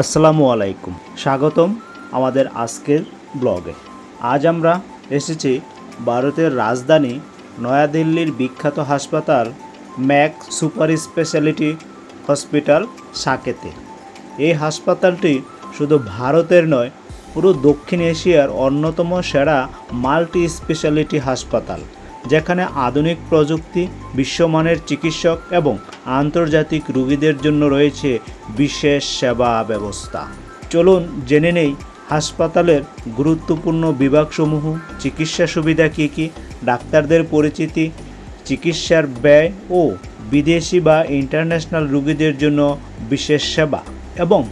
আসসালামু আলাইকুম। স্বাগতম আমাদের আজকের ব্লগে। আজ আমরা এসেছি ভারতের রাজধানী নয়াদিল্লির বিখ্যাত হাসপাতাল ম্যাক সুপার স্পেশালিটি হসপিটাল সাকেতে। এই হাসপাতালটি শুধু ভারতের নয়, পুরো দক্ষিণ এশিয়ার অন্যতম সেরা মাল্টি স্পেশালিটি হাসপাতাল। যেখানে আধুনিক প্রযুক্তি, বিশ্বমানের চিকিৎসক এবং আন্তর্জাতিক রোগীদের জন্য রয়েছে বিশেষ সেবা ব্যবস্থা। চলুন জেনে নেই হাসপাতালের গুরুত্বপূর্ণ বিভাগসমূহ, চিকিৎসা সুবিধা কী কী, ডাক্তারদের পরিচিতি, চিকিৎসার ব্যয় ও বিদেশি বা ইন্টারন্যাশনাল রোগীদের জন্য বিশেষ সেবা এবং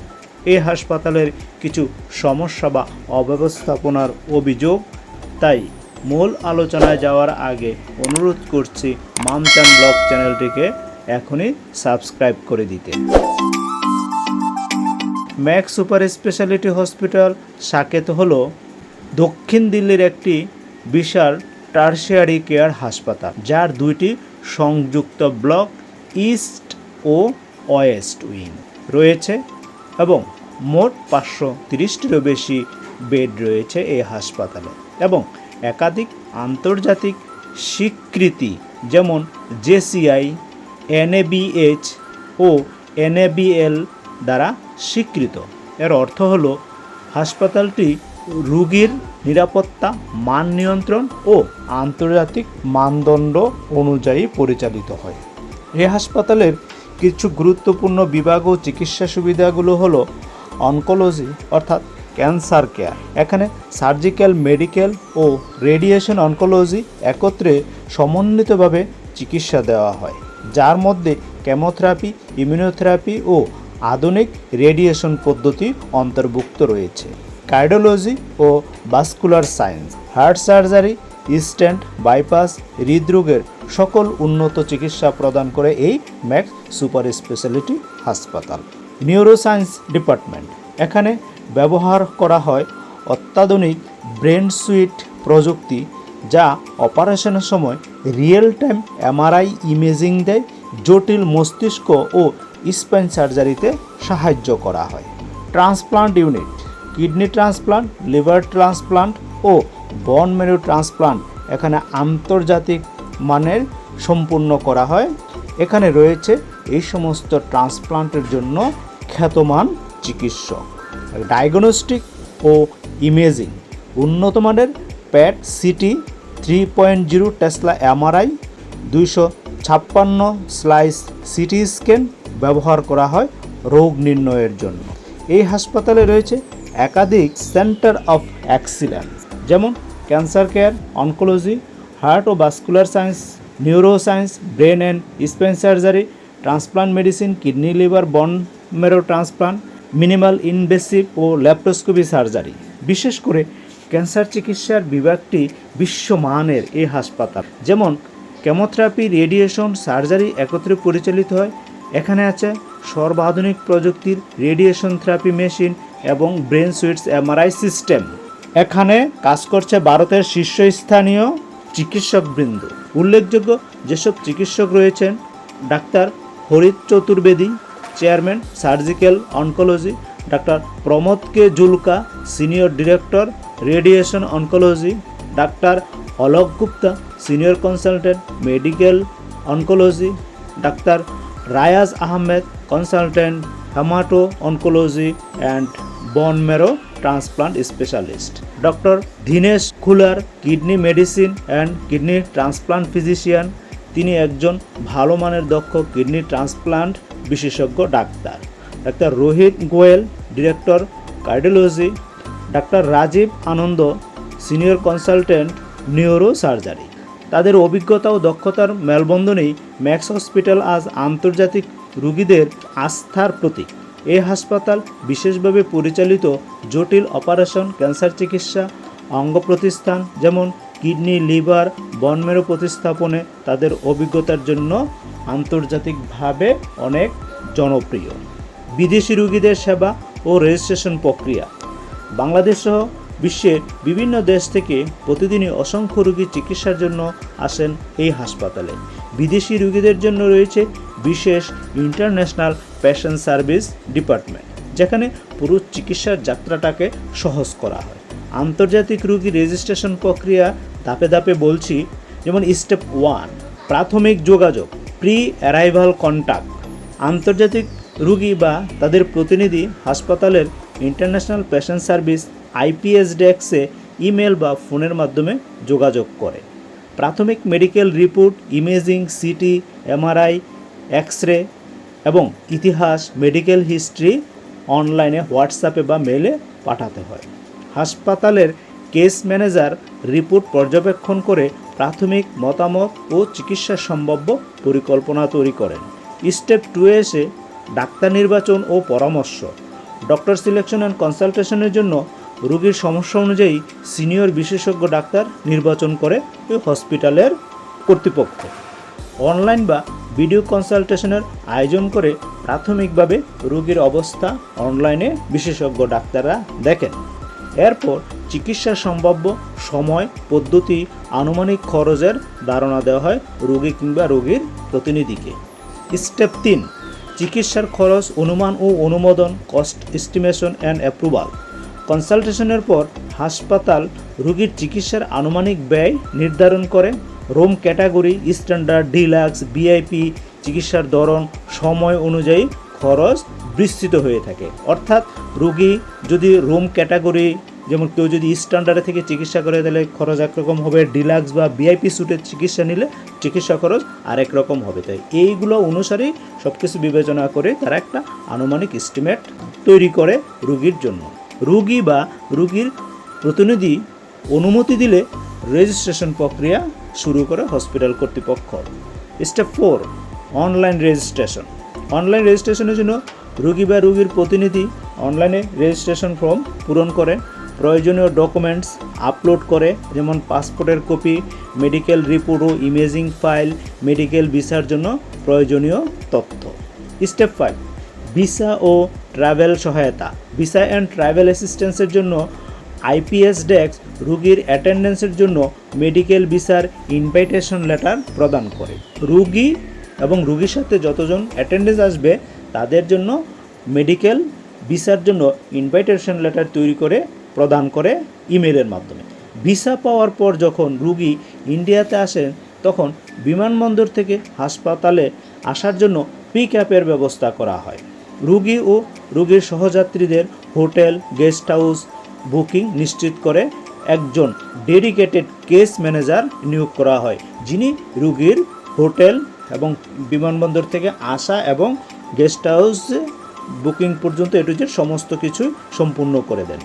এই হাসপাতালের কিছু সমস্যা বা অব্যবস্থাপনার অভিযোগ, তাই মূল আলোচনায় যাওয়ার আগে অনুরোধ করছি মামচান ব্লগ চ্যানেলটিকে এখনই সাবস্ক্রাইব করে দিতে। Max super speciality hospital Saket হল দক্ষিণ দিল্লির একটি বিশাল টার্সিয়ারি কেয়ার হাসপাতাল, যার দুইটি সংযুক্ত ব্লক, ইস্ট ও ওয়েস্ট উইং রয়েছে এবং মোট পাঁচশো তিরিশটিরও বেশি বেড রয়েছে এই হাসপাতালে এবং একাধিক আন্তর্জাতিক স্বীকৃতি, যেমন জেসিআই, এনএবিএইচ ও এনএবিএল দ্বারা স্বীকৃত। এর অর্থ হলো হাসপাতালটি রুগীর নিরাপত্তা, মান নিয়ন্ত্রণ ও আন্তর্জাতিক মানদণ্ড অনুযায়ী পরিচালিত হয়। এই হাসপাতালের কিছু গুরুত্বপূর্ণ বিভাগ ও চিকিৎসা সুবিধাগুলো হলো অনকোলজি, অর্থাৎ ক্যান্সার কেয়ার। এখানে সার্জিক্যাল মেডিকেল ও রেডিয়েশন অনকোলজি একত্রে সমন্বিতভাবে চিকিৎসা দেওয়া হয়, যার মধ্যে কেমোথেরাপি, ইমিউনোথেরাপি ও আধুনিক রেডিয়েশন পদ্ধতি অন্তর্ভুক্ত রয়েছে। কার্ডিওলজি ও vascular science, heart surgery stent bypass, হৃদরোগের সকল উন্নত চিকিৎসা প্রদান করে এই ম্যাক্স সুপার স্পেশালিটি হাসপাতাল। নিউরোসায়েন্স ডিপার্টমেন্ট, এখানে ব্যবহার করা হয় অত্যাধুনিক ব্রেন সুইট প্রযুক্তি যা অপারেশনের সময় রিয়েল টাইম এমআরআই ইমেজিং দেয়, জটিল মস্তিষ্ক ও স্পাইন সার্জারিতে সাহায্য করা হয়। Transplant unit, kidney transplant, liver transplant ও বন মেরু ট্রান্সপ্লান্ট এখানে আন্তর্জাতিক মানের সম্পূর্ণ করা হয়। এখানে রয়েছে এই সমস্ত ট্রান্সপ্লান্টের জন্য খ্যাতমান চিকিৎসক। ডায়াগনস্টিক ও ইমেজিং উন্নত মানের PET CT three point zero Tesla MRI দুইশো ছাপ্পান্ন স্লাইস সিটি স্ক্যান ব্যবহার করা হয় রোগ নির্ণয়ের জন্য। এই হাসপাতালে রয়েছে একাধিক সেন্টার অফ এক্সিলেন্স যেমন cancer care oncology heart O vascular science neuro science brain and spine surgery transplant medicine kidney liver bone marrow transplant minimal invasive O laparoscopy surgery. বিশেষ করে ক্যান্সার চিকিৎসার বিভাগটি বিশ্বমানের এই হাসপাতাল। যেমন, কেমোথেরাপি, রেডিয়েশন, সার্জারি একত্রে পরিচালিত হয়। এখানে আছে সর্বাধুনিক প্রযুক্তির রেডিয়েশন থেরাপি মেশিন এবং ব্রেন সুইটস এমআরআই সিস্টেম। এখানে কাজ করছে ভারতের শীর্ষস্থানীয় চিকিৎসকবৃন্দ। উল্লেখযোগ্য যেসব চিকিৎসক রয়েছেন, doctor Harit Chaturvedi chairman, surgical oncology, doctor Pramod K Julka, senior director, radiation oncology, doctor Alok Gupta, senior consultant, medical oncology, doctor Riyaz Ahmed, consultant hemato oncology and bone marrow transplant specialist doctor Dinesh Khullar, kidney medicine and kidney transplant physician. তিনি একজন ভালো মানের দক্ষ kidney transplant বিশেষজ্ঞ ডাক্তার। ডাক্তার Rohit Goel, director cardiology. Doctor Rajiv Anand, senior consultant neuro surgery তাদের অভিজ্ঞতা ও দক্ষতার মেলবন্ধনেই ম্যাক্স হসপিটাল আজ আন্তর্জাতিক রুগীদের আস্থার প্রতীক। এই হাসপাতাল বিশেষভাবে পরিচালিত জটিল অপারেশন ক্যান্সার চিকিৎসা অঙ্গ প্রতিস্থান যেমন কিডনি, লিভার বনমেরু প্রতিস্থাপনে তাদের অভিজ্ঞতার জন্য আন্তর্জাতিকভাবে অনেক জনপ্রিয়। বিদেশি রোগীদের সেবা ও রেজিস্ট্রেশন প্রক্রিয়া। বাংলাদেশ সহ বিশ্বের বিভিন্ন দেশ থেকে প্রতিদিনই অসংখ্য রোগী চিকিৎসার জন্য আসেন এই হাসপাতালে। বিদেশি রোগীদের জন্য রয়েছে বিশেষ ইন্টারন্যাশনাল পেশেন্ট সার্ভিস ডিপার্টমেন্ট যেখানে পুরো চিকিৎসার যাত্রাটাকে সহজ করা হয়। আন্তর্জাতিক রোগী রেজিস্ট্রেশন প্রক্রিয়া ধাপে ধাপে বলছি, যেমন স্টেপ ওয়ান প্রাথমিক যোগাযোগ প্রি অ্যারাইভাল কন্ট্যাক্ট আন্তর্জাতিক রুগী বা তাদের প্রতিনিধি, হাসপাতালের ইন্টারন্যাশনাল পেশেন্ট সার্ভিস আইপিএস ডেস্কে ইমেল বা ফোনের মাধ্যমে যোগাযোগ করে। প্রাথমিক medical report imaging CT MRI X ray এবং ইতিহাস মেডিকেল হিস্ট্রি অনলাইনে হোয়াটসঅ্যাপে বা মেলে পাঠাতে হয়। হাসপাতালের কেস ম্যানেজার রিপোর্ট পর্যবেক্ষণ করে প্রাথমিক মতামত ও চিকিৎসা সম্ভাব্য পরিকল্পনা তৈরি করেন। স্টেপ টু এসে ডাক্তার নির্বাচন ও পরামর্শ। ডক্টর সিলেকশন অ্যান্ড কনসালটেশনের জন্য রোগীর সমস্যা অনুযায়ী সিনিয়র বিশেষজ্ঞ ডাক্তার নির্বাচন করে ওই হসপিটালের কর্তৃপক্ষ। অনলাইন বা ভিডিও কনসালটেশনের আয়োজন করে প্রাথমিকভাবে রোগীর অবস্থা অনলাইনে বিশেষজ্ঞ ডাক্তাররা দেখেন। এরপর চিকিৎসা সম্ভাব্য সময়, পদ্ধতি, আনুমানিক খরচের ধারণা দেওয়া হয় রোগী কিংবা রোগীর প্রতিনিধিকে। স্টেপ তিন, চিকিৎসার খরচ, অনুমান ও অনুমোদন কস্ট এস্টিমেশন অ্যান্ড অ্যাপ্রুভাল কনসালটেশনের পর হাসপাতাল রোগীর চিকিৎসার আনুমানিক ব্যয় নির্ধারণ করে। Room category, standard, deluxe, VIP, চিকিৎসার ধরন, সময় অনুযায়ী খরচ বিস্তৃত হয়ে থাকে। অর্থাৎ রোগী যদি রোম ক্যাটাগরি যেমন কেউ যদি স্ট্যান্ডার্ডে থেকে চিকিৎসা করে, তাহলে খরচ একরকম হবে। ডিলাক্স বা ভিআইপি সুটের চিকিৎসা নিলে চিকিৎসা খরচ আরেক রকম হবে। তাই এইগুলো অনুসারেই সব কিছু বিবেচনা করে তারা একটা আনুমানিক এস্টিমেট তৈরি করে রুগীর জন্য। রুগী বা রুগীর প্রতিনিধি অনুমতি দিলে রেজিস্ট্রেশন প্রক্রিয়া শুরু করে হসপিটাল কর্তৃপক্ষ। Step four online registration online রেজিস্ট্রেশনের জন্য রুগী বা রুগীর প্রতিনিধি অনলাইনে রেজিস্ট্রেশন ফর্ম পূরণ করে প্রয়োজনীয় ডকুমেন্টস আপলোড করে, যেমন পাসপোর্টের কপি মেডিকেল রিপোর্ট ও ইমেজিং ফাইল মেডিকেল ভিসার জন্য প্রয়োজনীয় তথ্য। স্টেপ ফাইভ ভিসা ও ট্রাভেল সহায়তা। ভিসা অ্যান্ড ট্রাভেল অ্যাসিস্ট্যান্সের জন্য আইপিএস ডেস্ক রুগীর অ্যাটেন্ডেন্সের জন্য মেডিকেল ভিসার ইনভাইটেশন লেটার প্রদান করে। রুগী এবং রুগীর সাথে যতজন অ্যাটেন্ডেন্স আসবে, তাদের জন্য মেডিকেল ভিসার জন্য ইনভাইটেশন লেটার তৈরি করে প্রদান করে ইমেলের মাধ্যমে। ভিসা পাওয়ার পর যখন রুগী ইন্ডিয়াতে আসেন, তখন বিমানবন্দর থেকে হাসপাতালে আসার জন্য পিক অ্যাপের ব্যবস্থা করা হয়। রুগী ও রুগীর সহযাত্রীদের হোটেল, গেস্ট হাউস বুকিং নিশ্চিত করে একজন ডেডিকেটেড কেস ম্যানেজার নিয়োগ করা হয়, যিনি রুগীর হোটেল এবং বিমানবন্দর থেকে আসা এবং গেস্ট হাউস বুকিং পর্যন্ত এটু যে সমস্ত কিছু সম্পূর্ণ করে দেন।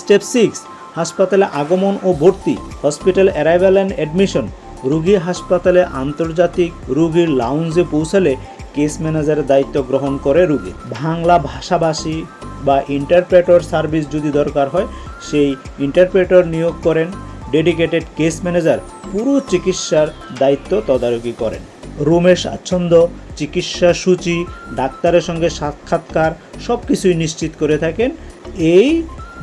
স্টেপ সিক্স, হাসপাতালে আগমন ও ভর্তি, হসপিটাল অ্যারাইভাল অ্যান্ড অ্যাডমিশন, রুগী হাসপাতালে আন্তর্জাতিক রুগীর লাউঞ্জে পৌঁছালে কেস ম্যানেজারের দায়িত্ব গ্রহণ করে রুগী। বাংলা ভাষাভাষী বা ইন্টারপ্রেটর সার্ভিস যদি দরকার হয়, সেই ইন্টারপ্রেটর নিয়োগ করেন ডেডিকেটেড কেস ম্যানেজার পুরো চিকিৎসার দায়িত্ব তদারকি করেন। রুমের স্বাচ্ছন্দ্য চিকিৎসা সূচি, ডাক্তারের সঙ্গে সাক্ষাৎকার সব কিছুই নিশ্চিত করে থাকেন। এই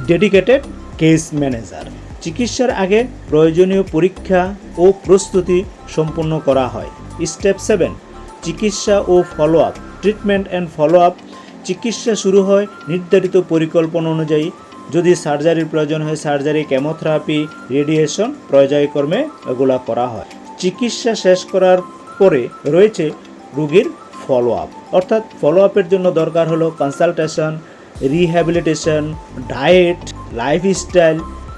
ডেডিকেটেড কেস ম্যানেজার চিকিৎসার আগে প্রয়োজনীয় পরীক্ষা ও প্রস্তুতি সম্পন্ন করা হয়। স্টেপ সেভেন চিকিৎসা ও follow up treatment and follow up চিকিৎসা শুরু হয় নির্ধারিত পরিকল্পনা অনুযায়ী। যদি সার্জারির প্রয়োজন হয় সার্জারি কেমোথেরাপি রেডিয়েশন পর্যায়ক্রমে এগুলা করা হয়। চিকিৎসা শেষ করার পরে রয়েছে রুগীর ফলো আপ অর্থাৎ ফলো আপের জন্য দরকার হলো কনসালটেশন রিহ্যাবিলিটেশন ডায়েট লাইফস্টাইল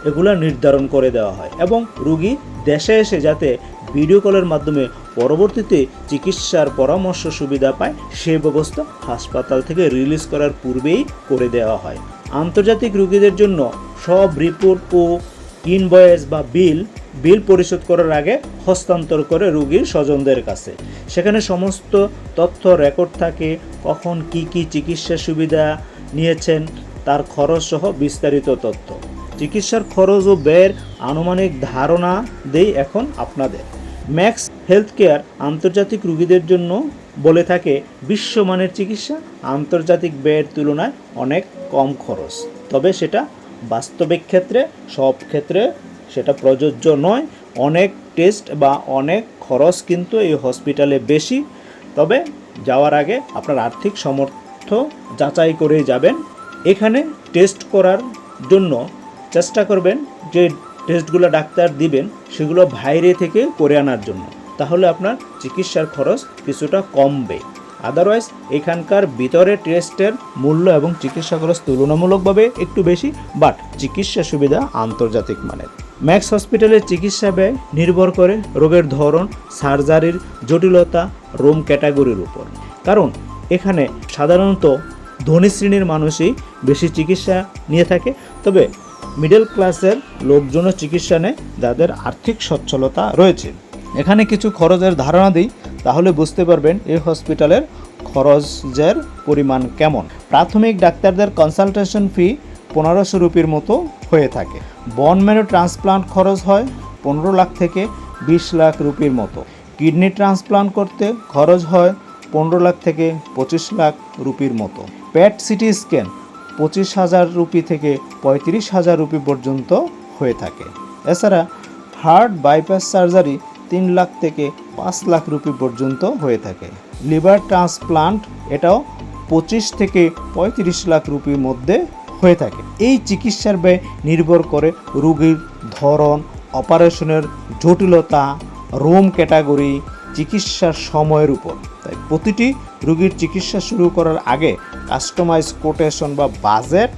এগুলো নির্ধারণ করে দেওয়া হয়। এবং রুগী দেশে এসে যাতে ভিডিও কলের মাধ্যমে পরবর্তীতে চিকিৎসার পরামর্শ সুবিধা পায়, সে ব্যবস্থা হাসপাতাল থেকে রিলিজ করার পূর্বেই করে দেওয়া হয়। আন্তর্জাতিক রুগীদের জন্য সব রিপোর্ট ও ইনভয়েস বা বিল বিল পরিশোধ করার আগে হস্তান্তর করে রুগীর স্বজনদের কাছে। সেখানে সমস্ত তথ্য রেকর্ড থাকে, কখন কি কি চিকিৎসা সুবিধা নিয়েছেন, তার খরচ সহ বিস্তারিত তথ্য। চিকিৎসার খরচ ও ব্যয়ের আনুমানিক ধারণা দেই এখন আপনাদের। ম্যাক্স হেলথ কেয়ার আন্তর্জাতিক রুগীদের জন্য বলে থাকে, বিশ্বমানের চিকিৎসা আন্তর্জাতিক ব্যয়ের তুলনায় অনেক কম খরচ। তবে সেটা বাস্তবিক ক্ষেত্রে, সব ক্ষেত্রে সেটা প্রযোজ্য নয়। অনেক টেস্ট বা অনেক খরচ কিন্তু এই হসপিটালে বেশি। তবে যাওয়ার আগে আপনার আর্থিক সমর্থ তথ্য যাচাই করে যাবেন। এখানে টেস্ট করার জন্য চেষ্টা করবেন যে টেস্টগুলো ডাক্তার দিবেন, সেগুলো বাইরে থেকে করে আনার জন্য। তাহলে আপনার চিকিৎসার খরচ কিছুটা কমবে। আদারওয়াইজ এখানকার ভিতরে টেস্টের মূল্য এবং চিকিৎসা খরচ তুলনামূলকভাবে একটু বেশি বাট চিকিৎসা সুবিধা আন্তর্জাতিক মানের। ম্যাক্স হসপিটালের চিকিৎসা ব্যয় নির্ভর করে রোগের ধরন সার্জারির জটিলতা রোম ক্যাটাগরির উপর। কারণ এখানে সাধারণত ধনী শ্রেণির মানুষই বেশি চিকিৎসা নিয়ে থাকে। তবে মিডল ক্লাসের লোকজনও চিকিৎসা নেয়, যাদের আর্থিক সচ্ছলতা রয়েছে। এখানে কিছু খরচের ধারণা দিই, তাহলে বুঝতে পারবেন এই হসপিটালের খরচের পরিমাণ কেমন। প্রাথমিক ডাক্তারদের কনসালটেশন ফি পনেরোশো রুপির মতো হয়ে থাকে। বন ম্যারো ট্রান্সপ্লান্ট খরচ হয় পনেরো লাখ থেকে বিশ লাখ রুপির মতো। কিডনি ট্রান্সপ্লান্ট করতে খরচ হয় পনেরো লাখ থেকে পঁচিশ লাখ রুপির মতো। প্যাট সিটি স্ক্যান পঁচিশ হাজার রুপি থেকে পঁয়ত্রিশ হাজার রুপি পর্যন্ত হয়ে থাকে। এছাড়া হার্ট বাইপাস সার্জারি তিন লাখ থেকে পাঁচ লাখ রুপি পর্যন্ত হয়ে থাকে। লিভার ট্রান্সপ্লান্ট এটাও পঁচিশ থেকে পঁয়ত্রিশ লাখ রুপির মধ্যে হয়ে থাকে। এই চিকিৎসার ব্যয় নির্ভর করে রোগীর ধরন অপারেশনের জটিলতা রোম ক্যাটাগরি চিকিৎসার সময়ের উপর। তাই প্রতিটি রোগীর চিকিৎসা শুরু করার আগে কাস্টমাইজ কোটেশন বা বাজেট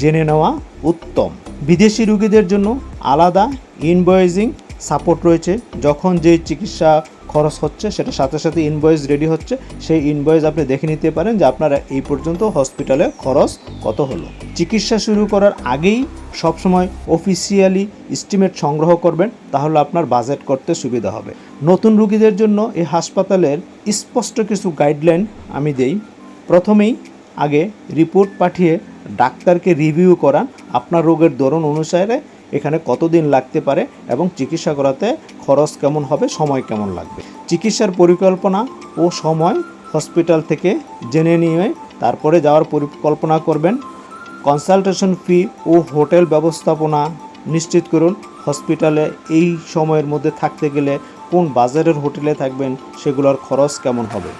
জেনে নেওয়া উত্তম। বিদেশি রুগীদের জন্য আলাদা ইনভয়েজিং সাপোর্ট রয়েছে। যখন যে চিকিৎসা খরচ হচ্ছে সেটা সাথে সাথে ইনভয়েস রেডি হচ্ছে। সেই ইনভয়েস আপনি দেখে নিতে পারেন যে আপনারা এই পর্যন্ত হসপিটালে খরচ কত হলো। চিকিৎসা শুরু করার আগেই সবসময় অফিসিয়ালি এস্টিমেট সংগ্রহ করবেন, তাহলে আপনার বাজেট করতে সুবিধা হবে। নতুন রোগীদের জন্য এই হাসপাতালের স্পষ্ট কিছু গাইডলাইন আমি দেই। প্রথমেই আগে রিপোর্ট পাঠিয়ে ডাক্তারকে রিভিউ করান, আপনার রোগের ধরন অনুসারে এখানে কতদিন লাগতে পারে এবং চিকিৎসা করাতে খরচ কেমন হবে, সময় কেমন লাগবে? চিকিৎসার পরিকল্পনা ও সময় হসপিটাল থেকে জেনে নিয়ে তারপরে যাওয়ার পরিকল্পনা করবেন। কনসালটেশন ফি ও হোটেল ব্যবস্থাপনা নিশ্চিত করুন। হসপিটালে এই সময়ের মধ্যে থাকতে গেলে কোন বাজারের হোটেলে থাকবেন সেগুলোর খরচ কেমন হবে?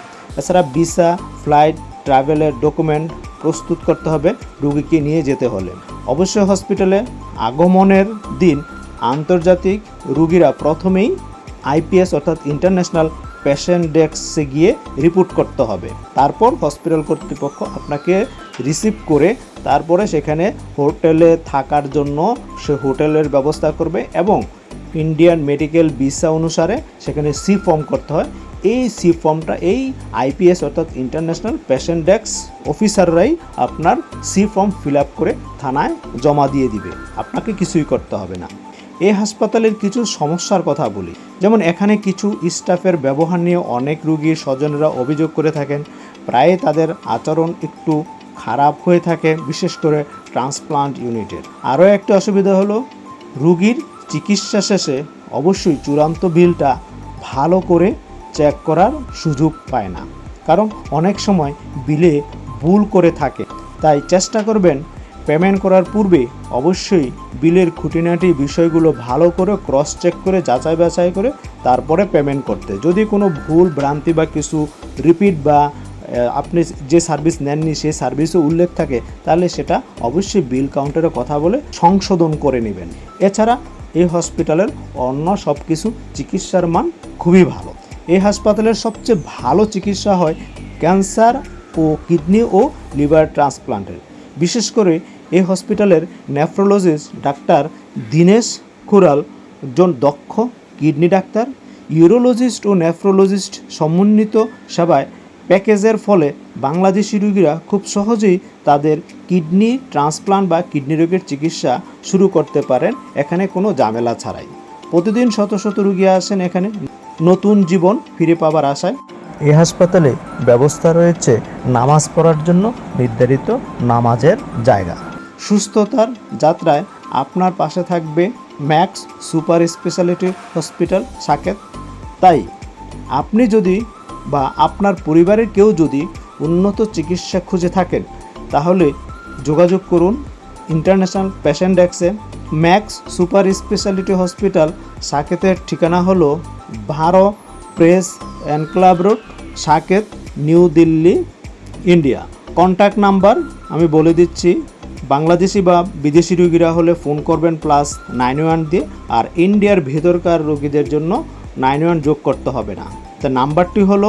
এছাড়া ভিসা, ফ্লাইট, ট্রাভেলের ডকুমেন্ট প্রস্তুত করতে হবে রুগীকে নিয়ে যেতে হলে। অবশ্যই হসপিটালে আগমনের দিন আন্তর্জাতিক রুগীরা প্রথমেই আইপিএস অর্থাৎ ইন্টারন্যাশনাল পেশেন্ট ডেস্কে গিয়ে রিপোর্ট করতে হবে। তারপর হসপিটাল কর্তৃপক্ষ আপনাকে রিসিভ করে তারপরে সেখানে হোটেলে থাকার জন্য সে হোটেলের ব্যবস্থা করবে এবং ইন্ডিয়ান মেডিকেল ভিসা অনুসারে সেখানে সি ফর্ম করতে হয়। এই সি ফর্মটা, এই আইপিএস অর্থাৎ ইন্টারন্যাশনাল পেশেন্ট ডেস্ক অফিসাররাই আপনার সি ফর্ম ফিল আপ করে থানায় জমা দিয়ে দিবে। আপনাকে কিছুই করতে হবে না। এই হাসপাতালের কিছু সমস্যার কথা বলি। যেমন এখানে কিছু স্টাফের ব্যবহার নিয়ে অনেক রুগীর স্বজনরা অভিযোগ করে থাকেন। প্রায় তাদের আচরণ একটু খারাপ হয়ে থাকে, বিশেষ করে ট্রান্সপ্লান্ট ইউনিটের। আরও একটা অসুবিধা হলো, রুগীর চিকিৎসা শেষে অবশ্যই চূড়ান্ত বিলটা ভালো করে চেক করার সুযোগ পায় না। কারণ অনেক সময় বিলে ভুল করে থাকে। তাই চেষ্টা করবেন পেমেন্ট করার পূর্বে অবশ্যই বিলের খুঁটিনাটি বিষয়গুলো ভালো করে ক্রস চেক করে যাচাই বাছাই করে তারপরে পেমেন্ট করতে। যদি কোনো ভুল, ভ্রান্তি বা কিছু রিপিট বা আপনি যে সার্ভিস নেননি সেই সার্ভিসও উল্লেখ থাকে, তাহলে সেটা অবশ্যই বিল কাউন্টারে কথা বলে সংশোধন করে নেবেন। এছাড়া এই হসপিটালের অন্য সব কিছু চিকিৎসার মান খুবই ভালো। এই হাসপাতালের সবচেয়ে ভালো চিকিৎসা হয় ক্যান্সার ও কিডনি ও লিভার ট্রান্সপ্লান্টের বিশেষ করে এই হসপিটালের নেফ্রোলজিস্ট ডাক্তার দীনেশ খুরাল একজন দক্ষ কিডনি ডাক্তার, ইউরোলজিস্ট ও নেফ্রোলজিস্ট সমন্বিত সেবায় প্যাকেজের ফলে বাংলাদেশি রোগীরা খুব সহজেই তাদের কিডনি ট্রান্সপ্লান্ট বা কিডনি রোগের চিকিৎসা শুরু করতে পারেন। এখানে কোনো ঝামেলা ছাড়াই। প্রতিদিন শত শত রুগী আসেন এখানে। নতুন জীবন ফিরে পাবার আশায়। এই হাসপাতালে ব্যবস্থা রয়েছে নামাজ পড়ার জন্য নির্ধারিত নামাজের জায়গা। সুস্থতার যাত্রায় আপনার পাশে থাকবে Max super speciality hospital Saket. তাই আপনি যদি বা আপনার পরিবারের কেউ যদি উন্নত চিকিৎসা খুঁজে থাকেন, তাহলে যোগাযোগ করুন ইন্টারন্যাশনাল পেশেন্ট ডেস্কে ম্যাক্স সুপার স্পেশালিটি হসপিটাল সাকেতের ঠিকানা হল ভারো press enclave road, Saket, new Delhi, India. Contact number আমি বলে দিচ্ছি বাংলাদেশি বা বিদেশি রোগীরা হলে ফোন করবেন প্লাস নাইন ওয়ান দিয়ে। আর ইন্ডিয়ার ভেতরকার রোগীদের জন্য নাইন ওয়ান যোগ করতে হবে না। তা নাম্বারটি হলো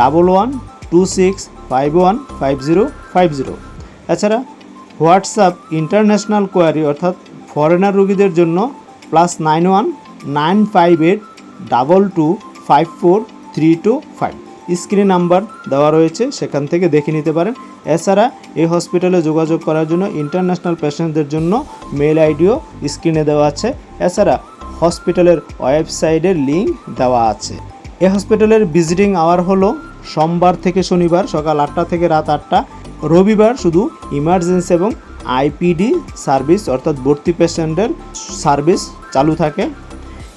double one two six five one five zero five zero এছাড়া হোয়াটসঅ্যাপ ইন্টারন্যাশনাল কোয়ারি অর্থাৎ ফরেনার রোগীদের জন্য plus nine one nine five eight double two five four three two five screen number দেওয়া রয়েছে, সেখান থেকে দেখে নিতে পারেন। এছাড়া এই হসপিটালে যোগাযোগ করার জন্য ইন্টারন্যাশনাল পেশেন্টদের জন্য মেল আইডিও স্ক্রিনে দেওয়া আছে। এছাড়া হসপিটালের ওয়েবসাইটের লিঙ্ক দেওয়া আছে। এই হসপিটালের ভিজিটিং আওয়ার হলো সোমবার থেকে শনিবার সকাল আটটা থেকে রাত আটটা। রবিবার শুধু ইমার্জেন্সি এবং আইপিডি সার্ভিস অর্থাৎ ভর্তি পেশেন্টের সার্ভিস চালু থাকে।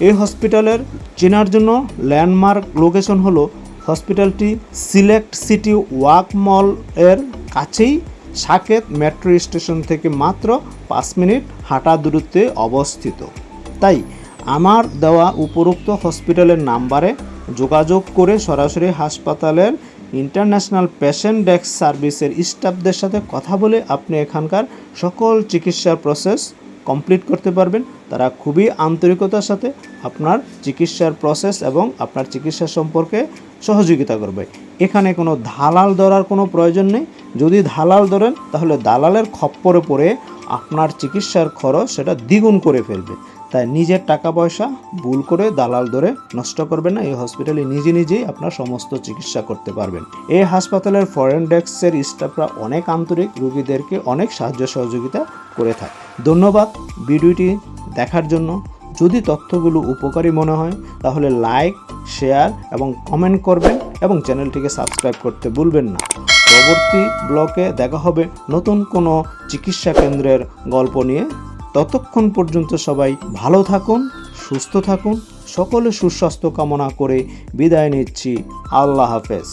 এই হসপিটালের চেনার জন্য ল্যান্ডমার্ক লোকেশন হলো হসপিটালটি সিলেক্ট সিটি ওয়াক মল এর কাছেই সাকেত মেট্রো স্টেশন থেকে মাত্র পাঁচ মিনিট হাঁটা দূরত্বে অবস্থিত। তাই আমার দেওয়া উপরোক্ত হসপিটালের নাম্বারে যোগাযোগ করে সরাসরি হাসপাতালের ইন্টারন্যাশনাল পেশেন্ট ডেস্ক সার্ভিসের স্টাফদের সাথে কথা বলে আপনি এখানকার সকল চিকিৎসার প্রসেস কমপ্লিট করতে পারবেন। তারা খুবই আন্তরিকতার সাথে আপনার চিকিৎসার প্রসেস এবং আপনার চিকিৎসা সম্পর্কে সহযোগিতা করবে। এখানে কোনো ধালাল ধরার কোনো প্রয়োজন নেই। যদি ধালাল ধরেন, তাহলে দালালের খপ্পরে পড়ে আপনার চিকিৎসার খরচ সেটা দ্বিগুণ করে ফেলবে। তাই নিজের টাকা পয়সা ভুল করে দালাল ধরে নষ্ট করবেন না। এই হসপিটালে নিজে নিজেই আপনার সমস্ত চিকিৎসা করতে পারবেন। এই হাসপাতালের ফরেন ডেস্কের স্টাফরা অনেক আন্তরিক, রোগীদেরকে অনেক সাহায্য সহযোগিতা করে থাকে। ধন্যবাদ ভিডিওটি দেখার জন্য। যদি তথ্যগুলো উপকারী মনে হয়, তাহলে লাইক শেয়ার এবং কমেন্ট করবেন এবং চ্যানেলটিকে সাবস্ক্রাইব করতে ভুলবেন না। পরবর্তী ব্লকে দেখা হবে নতুন কোনো চিকিৎসা কেন্দ্রের গল্প নিয়ে। ততক্ষণ পর্যন্ত সবাই ভালো থাকুন, সুস্থ থাকুন, সকলে সুস্বাস্থ্য কামনা করে বিদায় নিচ্ছি। আল্লাহ হাফেজ।